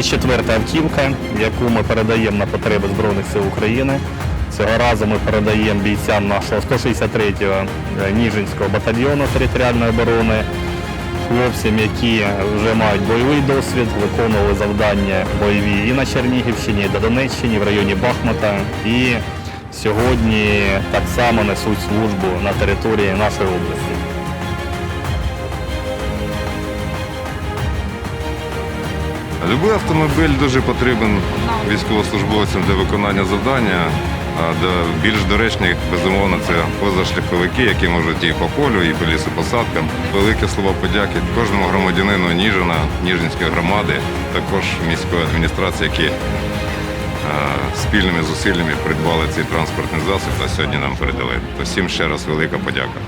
34 автівка, яку ми передаємо на потреби Збройних сил України. Цього разу ми передаємо бійцям нашого 163-го Ніжинського батальйону територіальної оборони, хлопцям, які вже мають бойовий досвід, виконували завдання бойові і на Чернігівщині, і на Донеччині, в районі Бахмута. І сьогодні так само несуть службу на території нашої області. Любий автомобіль дуже потрібен військовослужбовцям для виконання завдання. А до- більш доречні, безумовно, це позашляховики, які можуть і по полю, і по лісопосадкам. Велике слово подяки кожному громадянину Ніжина, Ніжинської громади, також міської адміністрації, які е, спільними зусиллями придбали цей транспортний засіб та сьогодні нам передали. То всім ще раз велика подяка.